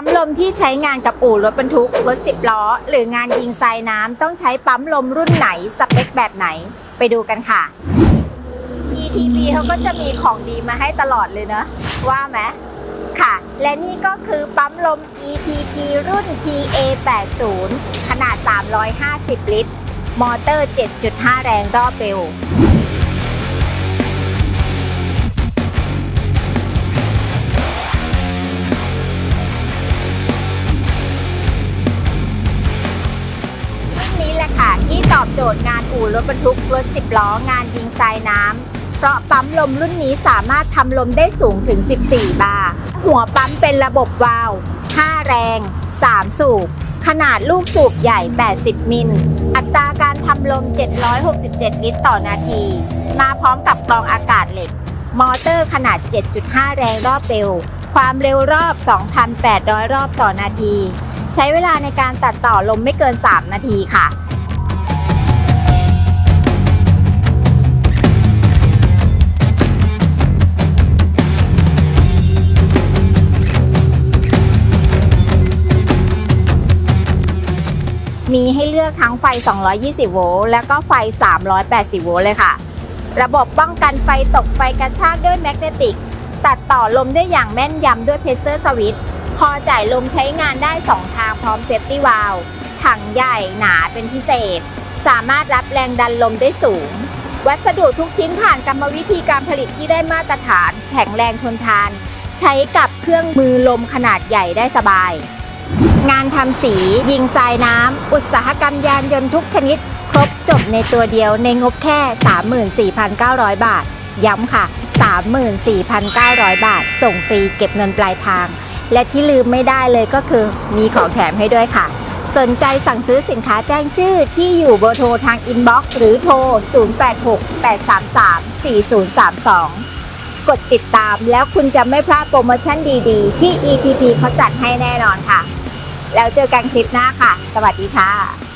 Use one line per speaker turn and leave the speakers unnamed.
ปั๊มลมที่ใช้งานกับอู่รถบรรทุก รถสิบล้อ หรืองานยิงทรายน้ำต้องใช้ปั๊มลมรุ่นไหน สเปคแบบไหน ไปดูกันค่ะ ETP เขาก็จะมีของดีมาให้ตลอดเลยเนอะว่าไหมค่ะ และนี่ก็คือปั๊มลม ETP รุ่น TA80 ขนาด 350 ลิตร มอเตอร์ 7.5 แรงรอบเร็ว อบโจทย์งานอู่รถบรรทุกรถ10ล้องานยิงทรายน้ำ เพราะปั๊มลมรุ่นนี้สามารถทำลมได้สูงถึง 14 บาร์หัวปั๊มเป็นระบบวาล์ว5 แรง 3 สูบ ขนาดลูกสูบใหญ่ 80 มิล อัตราการทำลม 767 ลิตรต่อนาที มาพร้อมกับกรองอากาศเหล็ก มอเตอร์ขนาด 7.5 แรงรอบเร็ว ความเร็วรอบ 2,800 รอบต่อนาที ใช้เวลาในการตัดต่อลมไม่เกิน 3 นาทีค่ะ มีให้เลือกทั้งไฟ 220 โวลต์และก็ไฟ 380 โวลต์เลยค่ะ ระบบป้องกันไฟตกไฟกระชากด้วยแมกเนติก ตัดต่อลมได้อย่างแม่นยำด้วยเพรสเซอร์สวิตช์คอจ่ายลมใช้งานได้ 2 ทางพร้อมเซฟตี้วาลวถังใหญ่หนาเป็นพิเศษ สามารถรับแรงดันลมได้สูง วัสดุทุกชิ้นผ่านกรรมวิธีการผลิตที่ได้มาตรฐาน แข็งแรงทนทาน ใช้กับเครื่องมือลมขนาดใหญ่ได้สบาย งานทำสี ยิงทรายน้ำ อุตสาหกรรมยานยนต์ทุกชนิด ครบจบในตัวเดียวในงบแค่ 34,900 บาท ย้ำค่ะ 34,900 บาท ส่งฟรีเก็บเงินปลายทาง และที่ลืมไม่ได้เลยก็คือมีของแถมให้ด้วยค่ะ สนใจสั่งซื้อสินค้าแจ้งชื่อที่อยู่เบอร์โทรทางอินบ็อกซ์หรือโทร 0868334032กดติดตามแล้วคุณจะไม่พลาดโปรโมชั่นดีๆ ที่ EPP เขาจัดให้แน่นอนค่ะ แล้วเจอกันคลิปหน้าค่ะ สวัสดีค่ะ